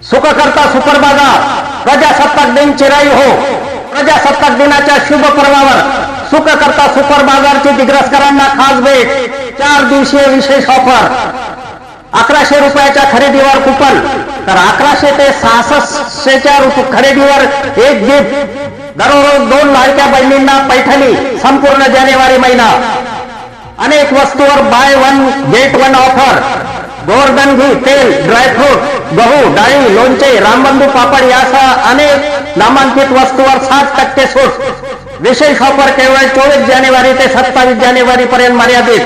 सुखकर्ता super बाजार प्रजासत्ताक दिन चिराई हो. प्रजासत्ताक दिनाच्या शुभ पर्वावर सुखकर्ता सुपर बाजारची दिग्रसकरांना खास भेट. चार दिवसीय विशेष ऑफर. अकराशे रुपयाच्या खरेदीवर कुपन. तर अकराशे ते सहासष्टच्या खरेदीवर एक गिफ्ट दररोज दोन लाडक्या बहिणींना पैठणी संपूर्ण जानेवारी महिना. अनेक वस्तूवर buy one get one offer Govardhan घी तेल ड्रायफ्रूट गहू डाळी लोणचे रामबंधू पापड यासह अनेक नामांकित वस्तूवर सात टक्के सूट. विशेष ऑफर केवळ चोवीस जानेवारी ते सत्तावीस जानेवारी पर्यंत मर्यादित.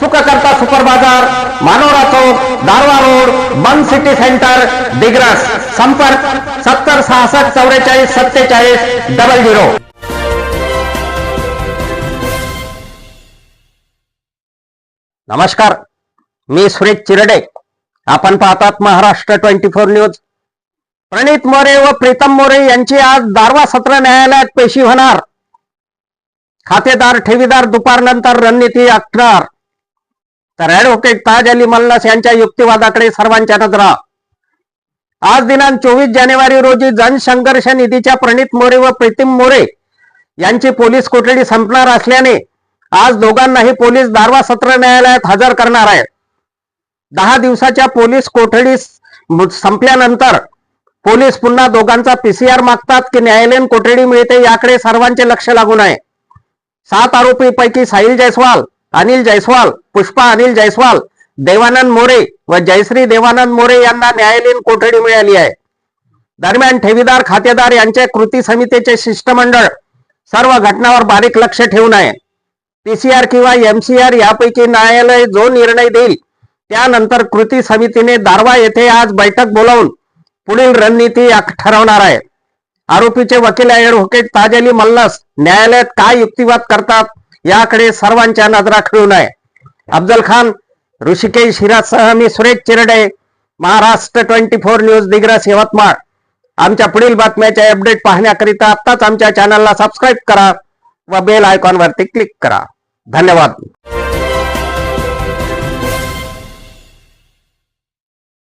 सुखकर्ता सुपर बाजार मानोरा चौक दारवा रोड बन सिटी सेंटर दिग्रस. संपर्क सत्तर सहासष्ट चौवेचाळीस सत्तेचाळीस डबल झिरो. नमस्कार मी सुरेश चिरडे. आपण पाहतात Maharashtra twenty four news. Pranit More व प्रीतम मोरे यांची आज दारवा सत्र न्यायालयात पेशी होणार. खातेदार ठेवीदार दुपारनंतर रणनीती आखणार. तर ऍडव्होकेट ताज अली मल्लास यांच्या युक्तिवादाकडे सर्वांच्या नजरा. आज दिनांक चोवीस जानेवारी रोजी जनसंघर्ष निधीच्या प्रणित मोरे व प्रीतम मोरे यांची पोलीस कोठडी संपणार असल्याने आज दोघांनाही पोलीस दारवा सत्र न्यायालयात हजर करणार आहेत. दहा दिवसाच्या पोलीस कोठडी संपल्यानंतर पोलीस पुन्हा दोघांचा पीसीआर मागतात की न्यायालयीन कोठडी मिळते याकडे सर्वांचे लक्ष लागून आहे. सात आरोपी पैकी साहिल जयस्वाल अनिल जयस्वाल पुष्पा अनिल जयस्वाल देवानंद मोरे व जयश्री देवानंद मोरे यांना न्यायालयीन कोठडी मिळाली आहे. दरम्यान ठेवीदार खातेदार यांचे कृती समितीचे शिष्टमंडळ सर्व घटनावर बारीक लक्ष ठेवून आहे. पीसीआर किंवा एमसीआर यापैकी न्यायालय जो निर्णय देईल त्यानंतर कृती समितीने दारवा येथे आज बैठक बोलावून पुढील रणनीती ठरवणार आहे. आरोपीचे वकील ऍडव्होकेट ताजली मल्लस. न्यायालयात काय युक्तिवाद करतात याकडे सर्वांच्या नजरा खिळून आहे. अफजल खान ऋषिकेश हिरासह मी Suresh Chirde Maharashtra twenty four news Digras Yavatmal. आमच्या पुढील बातम्याचे अपडेट पाहण्याकरिता आत्ताच आमच्या चॅनलला सबस्क्राईब करा व बेल आयकॉनवरती क्लिक करा. धन्यवाद.